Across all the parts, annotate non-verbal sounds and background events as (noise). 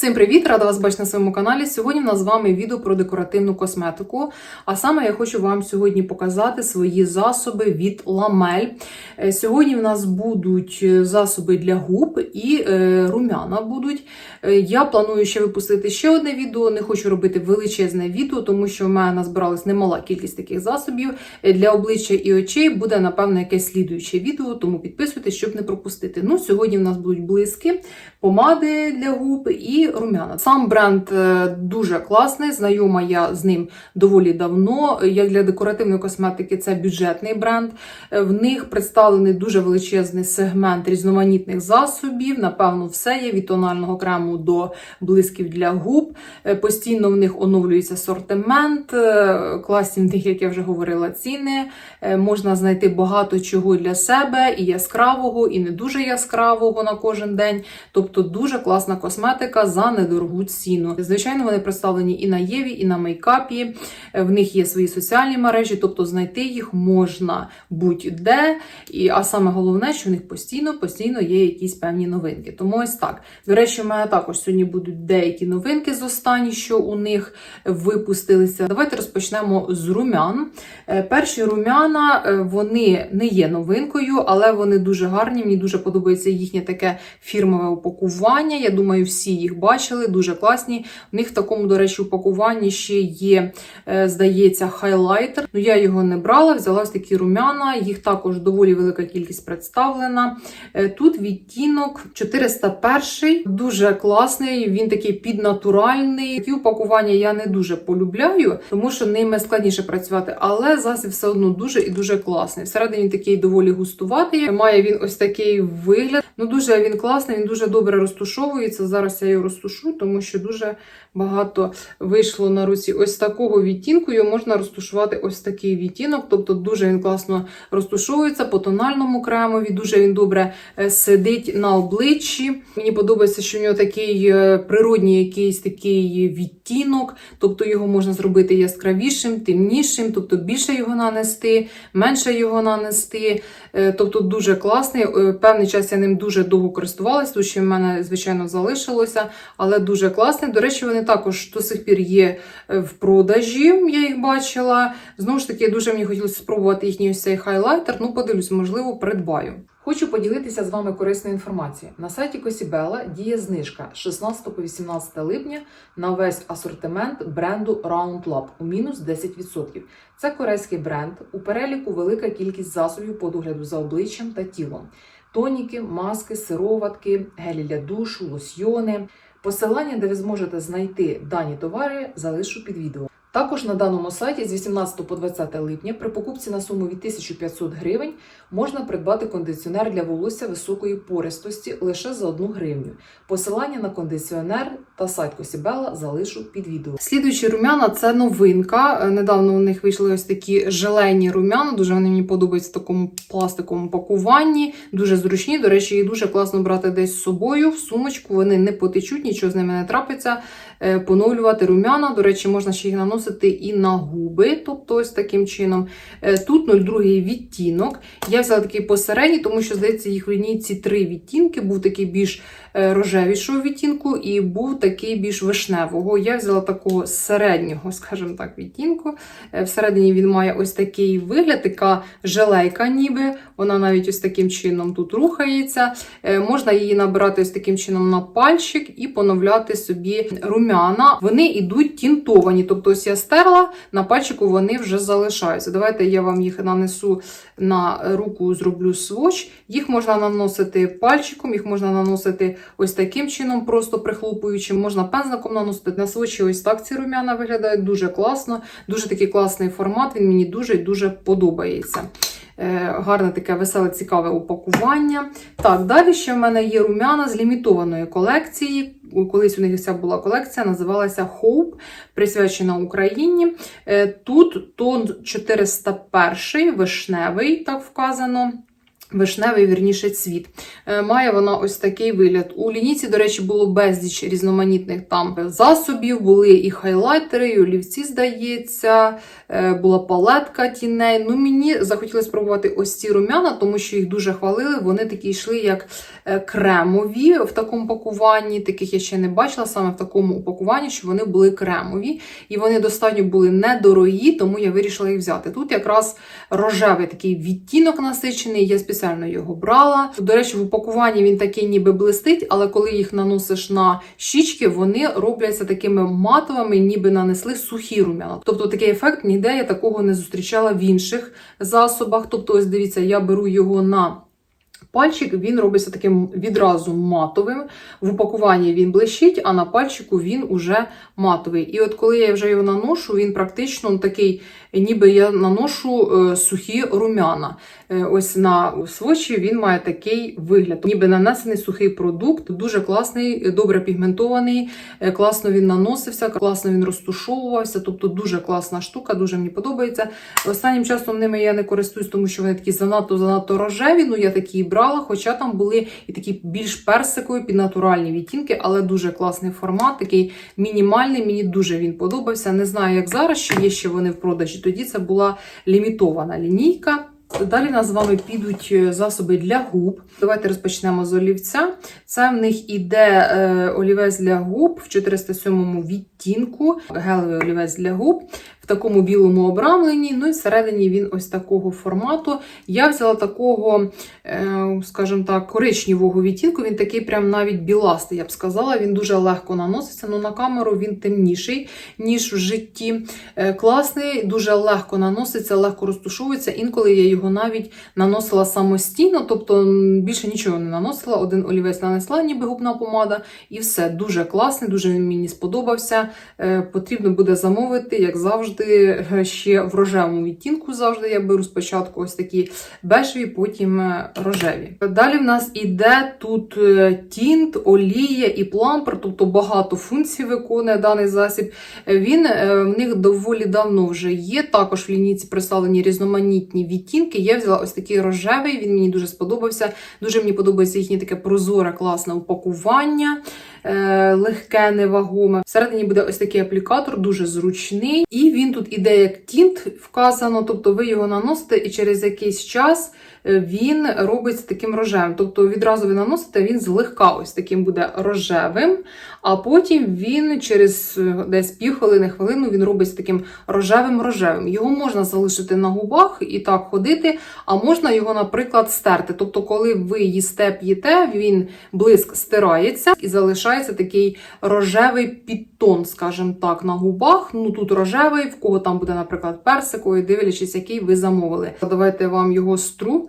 Всім привіт! Рада вас бачити на своєму каналі. Сьогодні в нас з вами відео про декоративну косметику. А саме я хочу вам сьогодні показати свої засоби від Ламель. Е, Сьогодні в нас будуть е, засоби для губ і е, румяна будуть. Я планую ще випустити ще одне відео. Не хочу робити величезне відео, тому що в мене назбиралась немала кількість таких засобів. Для обличчя і очей буде, напевно, якесь слідуюче відео, тому підписуйтесь, щоб не пропустити. Ну, сьогодні в нас будуть блиски, помади для губ і румяна. Сам бренд е, дуже класний, знайома я з ним доволі давно. Як для декоративної косметики, це бюджетний бренд. Е, В них представлений дуже величезний сегмент різноманітних засобів. Напевно, все є від тонального крему до блисків для губ. Е, Постійно в них оновлюється асортимент, е, класні в (laughs) них, як я вже говорила, ціни. Можна знайти багато чого для себе, і яскравого, і не дуже яскравого на кожен день. Тобто дуже класна косметика за недорогу ціну. Звичайно, вони представлені і на Єві, і на мейкапі. Е, В них є свої соціальні мережі, тобто знайти їх можна будь-де. І, а саме головне, що в них постійно, постійно є якісь певні новинки. Тому ось так. До речі, у мене також сьогодні будуть деякі новинки з останні, що у них випустилися. Давайте розпочнемо з румян. Е, Перші румяна е, вони не є новинкою, але вони дуже гарні. Мені дуже подобається їхнє таке фірмове упакування. Я думаю, всі їх бачили, дуже класні. У них в такому, до речі, упакуванні ще є, е, здається, хайлайтер. Ну я його не брала, взяла такі румяна. Їх також доволі велика кількість представлена. Е, Тут відтінок 401, дуже класний. Він такий піднатуральний. Такі упакування я не дуже полюбляю, тому що ними складніше працювати, але засіб все одно дуже і дуже класний. Всередині такий доволі густуватий. Має він ось такий вигляд. Ну дуже він класний, він дуже добре розтушовується. Зараз я його розтушу, тому що дуже багато вийшло на руці ось такого відтінку. Його можна розтушувати ось такий відтінок. Тобто дуже він класно розтушовується по тональному кремові. Дуже він добре е, сидить на обличчі. Мені подобається, що в нього такий е, природній якийсь такий відтінок, тобто його можна зробити яскравішим, темнішим, тобто більше його нанести, менше його нанести. Е, Тобто дуже класний. Певний час я ним дуже довго користувалася, тому що в мене, звичайно, залишилося, але дуже класний. До речі, вони також до сих пір є е, в продажі. Я їх бачила. Знову ж таки, дуже мені хотілося спробувати їхній цей хайлайтер. Ну, подивлюсь, можливо, придбаю. Хочу поділитися з вами корисною інформацією. На сайті Косібела діє знижка з 16 по 18 липня на весь асортимент бренду Roundlab у мінус 10%. Це корейський бренд. У переліку велика кількість засобів по догляду за обличчям та тілом: тоніки, маски, сироватки, гелі для душу, лосьйони. Посилання, де ви зможете знайти дані товари, залишу під відео. Також на даному сайті з 18 по 20 липня при покупці на суму від 1500 гривень можна придбати кондиціонер для волосся високої пористості лише за 1 гривню. Посилання на кондиціонер та сайт Косібела залишу під відео. Слідуючі румяна це новинка. Е, Недавно у них вийшли ось такі желені румяна. Дуже вони мені подобаються в такому пластиковому пакуванні. Дуже зручні. До речі, їх дуже класно брати десь з собою в сумочку. Вони не потечуть, нічого з ними не трапиться. Е, Поновлювати румяна. До речі, можна ще їх наносити і на губи, тобто ось таким чином. Е, Тут 02 відтінок. Я взяла такий посередній, тому що, здається, їх в лінійці три відтінки. Був такий більш рожевішого відтінку і був такий більш вишневого. Я взяла такого середнього, скажімо так, відтінку. Е, Всередині він має ось такий вигляд, така желейка, ніби. Вона навіть ось таким чином тут рухається. Е, Можна її набирати ось таким чином на пальчик і поновляти собі румяна. Вони йдуть тінтовані. Тобто, ось я стерла, на пальчику вони вже залишаються. Давайте я вам їх нанесу на руку, зроблю сводч. Їх можна наносити пальчиком, їх можна наносити ось таким чином, просто прихлопуючи. Можна пензликом наносити на сводчі. Ось так ці румяна виглядають дуже класно. Дуже такий класний формат. Він мені дуже і дуже подобається. Е, Гарне таке веселе, цікаве упакування. Так, далі ще в мене є румяна з лімітованої колекції. Колись у них ця була колекція, називалася Hope, присвячена Україні. Е, Тут тон 401, вишневий, так вказано. Вишневий, вірніше, цвіт. Е, Має вона ось такий вигляд. У лінійці, до речі, було безліч різноманітних там засобів, були і хайлайтери, і олівці, здається, е, була палетка тіней. Ну, мені захотілося спробувати ось ці рум'яна, тому що їх дуже хвалили. Вони такі йшли, як е, кремові в такому пакуванні. Таких я ще не бачила саме в такому упакуванні, що вони були кремові. І вони достатньо були недорогі, тому я вирішила їх взяти. Тут якраз рожевий такий відтінок насичений, я спеціально його брала. До речі, в упакуванні він такий ніби блистить, але коли їх наносиш на щічки, вони робляться такими матовими, ніби нанесли сухі рум'яна. Тобто такий ефект ніде я такого не зустрічала в інших засобах. Тобто, ось дивіться, я беру його на. Пальчик він робиться таким відразу матовим. В упакуванні він блищить, а на пальчику він уже матовий. І от коли я вже його наношу, він практично такий, ніби я наношу е, сухі рум'яна. Е, ось на свочі він має такий вигляд, ніби нанесений сухий продукт, дуже класний, добре пігментований, е, класно він наносився, класно він розтушовувався. Тобто дуже класна штука, дуже мені подобається. Останнім часом ними я не користуюсь, тому що вони такі занадто занадто рожеві. Ну я такі і брала, хоча там були і такі більш персикові, під натуральні відтінки, але дуже класний формат, такий мінімальний. Мені дуже він подобався. Не знаю, як зараз, чи є ще вони в продажі. Тоді це була лімітована лінійка. Далі в нас з вами підуть е, засоби для губ. Давайте розпочнемо з олівця. Це в них іде е, олівець для губ в 407 відтінку, гелевий олівець для губ в такому білому обрамленні. Ну і всередині він ось такого формату. Я взяла такого, е, скажімо так, коричневого відтінку. Він такий прям навіть біластий, я б сказала. Він дуже легко наноситься, але на камеру він темніший, ніж в житті. Класний, дуже легко наноситься, легко розтушовується. Інколи я його навіть наносила самостійно, тобто більше нічого не наносила. Один олівець нанесла, ніби губна помада, і все дуже класний, дуже він мені сподобався. Е, Потрібно буде замовити, як завжди, е, ще в рожевому відтінку. Завжди я беру спочатку ось такі бежеві, потім е, рожеві. Далі в нас іде тут тінт, олія і плампер, тобто багато функцій виконує даний засіб. Він в них доволі давно вже є. Також в лінійці представлені різноманітні відтінки. Я взяла ось такий рожевий, він мені дуже сподобався. Дуже мені подобається їхнє таке прозоре, класне упакування, е, легке, невагоме. Всередині буде ось такий аплікатор, дуже зручний. І він тут іде як тінт вказано, тобто ви його наносите і через якийсь час. Е, Він робиться таким рожевим. Тобто відразу ви наносите, він злегка ось таким буде рожевим, а потім він через е, десь півхвилини, хвилину він робиться таким рожевим-рожевим. Його можна залишити на губах і так ходити, а можна його, наприклад, стерти. Тобто, коли ви їсте п'єте, він блиск стирається і залишається такий рожевий підтон, скажімо так, на губах. Ну тут рожевий, в кого там буде, наприклад, персиковий, дивлячись, який ви замовили. Давайте вам його стру.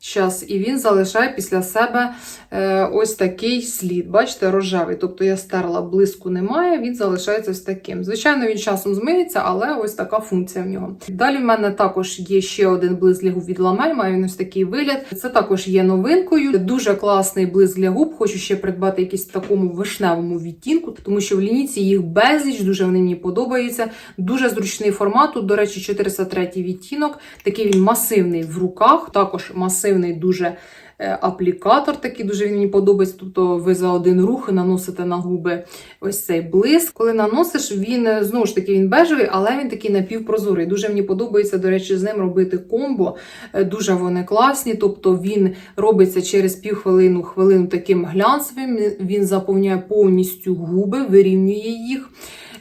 Щас, і він залишає після себе е, ось такий слід. Бачите, рожевий. Тобто я стерла, блиску немає, він залишається ось таким. Звичайно, він часом змиється, але ось така функція в нього. Далі в мене також є ще один блиск для губ від ламель, має він ось такий вигляд. Це також є новинкою. Дуже класний блиск для губ. Хочу ще придбати якийсь такому вишневому відтінку, тому що в лінійці їх безліч, дуже вони мені подобаються. Дуже зручний формат. Тут, до речі, 403 відтінок. Такий він масивний в руках, також масивний дуже. е, Аплікатор такий дуже він мені подобається. Тобто ви за один рух наносите на губи ось цей блиск. Коли наносиш, він е, знову ж таки він бежевий, але він такий напівпрозорий. Дуже мені подобається, до речі, з ним робити комбо. Е, Дуже вони класні. Тобто він робиться через півхвилину, хвилину таким глянцевим. Він заповняє повністю губи, вирівнює їх.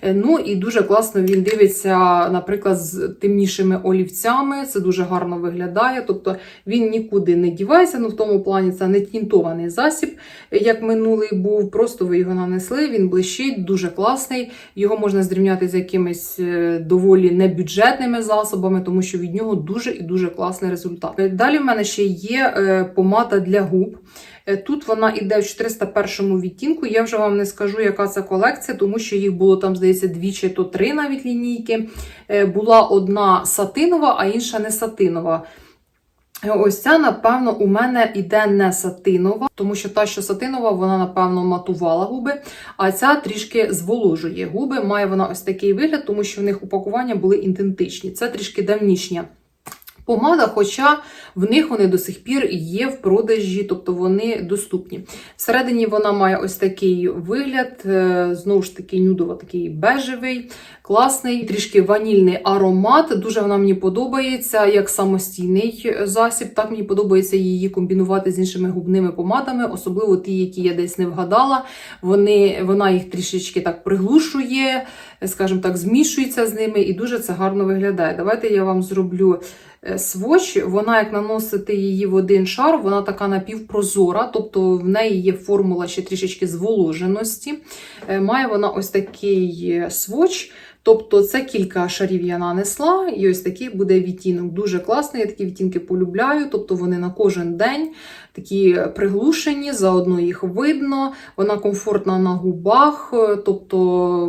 Е, Ну і дуже класно він дивиться, наприклад, з темнішими олівцями. Це дуже гарно виглядає. Тобто він нікуди не дівається. Ну в тому плані це не тінтований засіб, е, як минулий був. Просто ви його нанесли. Він блищить, дуже класний. Його можна зрівняти з якимись е, доволі небюджетними засобами, тому що від нього дуже і дуже класний результат. Далі в мене ще є помада для губ. Е, Тут вона іде в 401 відтінку. Я вже вам не скажу, яка це колекція, тому що їх було там, здається, дві чи то три навіть лінійки. Е, Була одна сатинова, а інша не сатинова. Е, Ось ця, напевно, у мене іде не сатинова, тому що та, що сатинова, вона, напевно, матувала губи, а ця трішки зволожує губи. Має вона ось такий вигляд, тому що в них упакування були ідентичні. Це трішки давнішня помада, хоча в них вони до сих пір є в продажі, тобто вони доступні. Всередині вона має ось такий вигляд, е, знову ж таки, нюдово такий бежевий, класний, трішки ванільний аромат. Дуже вона мені подобається як самостійний засіб. Так мені подобається її комбінувати з іншими губними помадами, особливо ті, які я десь не вгадала. Вони, вона їх трішечки так приглушує, скажімо так, змішується з ними, і дуже це гарно виглядає. Давайте я вам зроблю е, сводч. Вона, як наносити її в один шар, вона така напівпрозора, тобто в неї є формула ще трішечки зволоженості. Е, Має вона ось такий е, сводч. Тобто це кілька шарів я нанесла, і ось такий буде відтінок. Дуже класний, я такі відтінки полюбляю. Тобто вони на кожен день такі приглушені, заодно їх видно. Вона комфортна на губах, тобто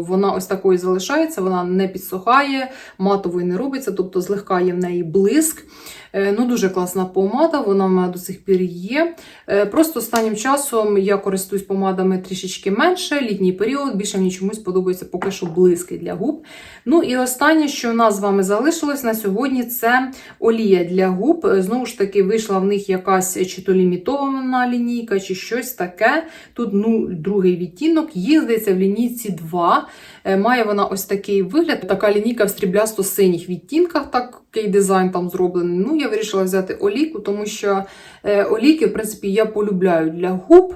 вона ось такою залишається, вона не підсухає, матовою не робиться, тобто злегка є в неї блиск. Е, Ну, Дуже класна помада, вона в мене до сих пір є. Е, Просто останнім часом я користуюсь помадами трішечки менше, літній період, більше мені чомусь подобається поки що блиски для губ. Ну і останнє, що в нас з вами залишилось на сьогодні, це олія для губ. Е, Знову ж таки, вийшла в них якась чи то лімітована лінійка, чи щось таке. Тут ну, другий відтінок, їх здається в лінійці 2. Е, Має вона ось такий вигляд. Така лінійка в стріблясто-синіх відтінках, такий дизайн там зроблений. Ну, я вирішила взяти оліку, тому що е, олійки, в принципі, я полюбляю для губ,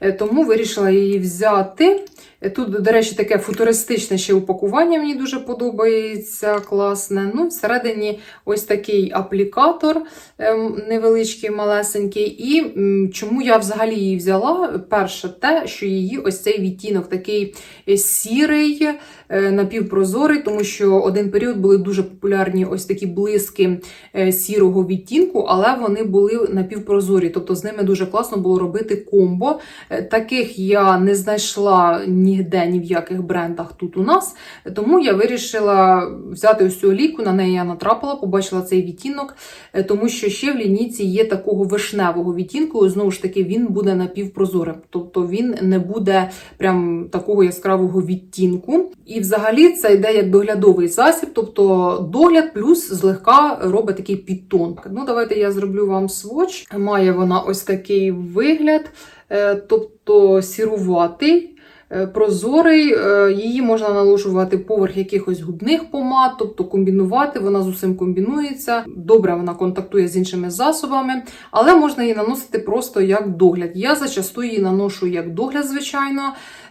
е, тому вирішила її взяти. Тут, до речі, таке футуристичне ще упакування мені дуже подобається, класне. Ну, всередині ось такий аплікатор ем, невеличкий, малесенький. І чому я взагалі її взяла? Перше, те, що її ось цей відтінок такий е, сірий, е, напівпрозорий, тому що один період були дуже популярні ось такі блиски е, сірого відтінку, але вони були напівпрозорі, тобто з ними дуже класно було робити комбо. Таких я не знайшла ніде, ні в яких брендах тут у нас. Тому я вирішила взяти ось цю олійку, на неї я натрапила, побачила цей відтінок, е, тому що ще в лінійці є такого вишневого відтінку. Знову ж таки, він буде напівпрозорим, тобто він не буде прям такого яскравого відтінку. І взагалі це йде як доглядовий засіб, тобто догляд плюс злегка робить такий підтон. Ну, давайте я зроблю вам сводч. Має вона ось такий вигляд, е, тобто сіруватий. Е, Прозорий, е, її можна наложувати поверх якихось губних помад, тобто комбінувати, вона з усім комбінується. Добре, вона контактує з іншими засобами, але можна її наносити просто як догляд. Я зачасту її наношу як догляд, звичайно.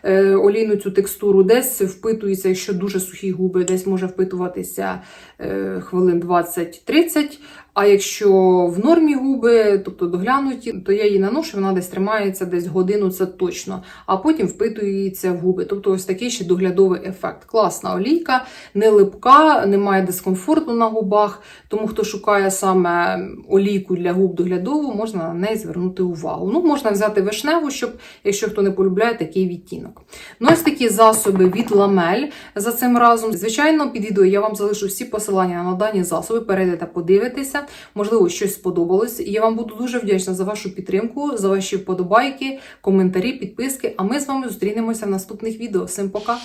Е, Олійну цю текстуру десь впитується, якщо дуже сухі губи, десь може впитуватися е, хвилин 20-30. А якщо в нормі губи, тобто доглянуті, то я її наношу, вона десь тримається десь годину, це точно, а потім впитується в губи. Тобто ось такий ще доглядовий ефект. Класна олійка, не липка, немає дискомфорту на губах. Тому хто шукає саме олійку для губ доглядову, можна на неї звернути увагу. Ну, можна взяти вишневу, щоб, якщо хто не полюбляє такий відтінок. Ну, ось такі засоби від ламель за цим разом. Звичайно, під відео я вам залишу всі посилання на дані засоби. Перейдете, подивитеся. Можливо, щось сподобалось. Я вам буду дуже вдячна за вашу підтримку, за ваші вподобайки, коментарі, підписки. А ми з вами зустрінемося в наступних відео. Всім пока!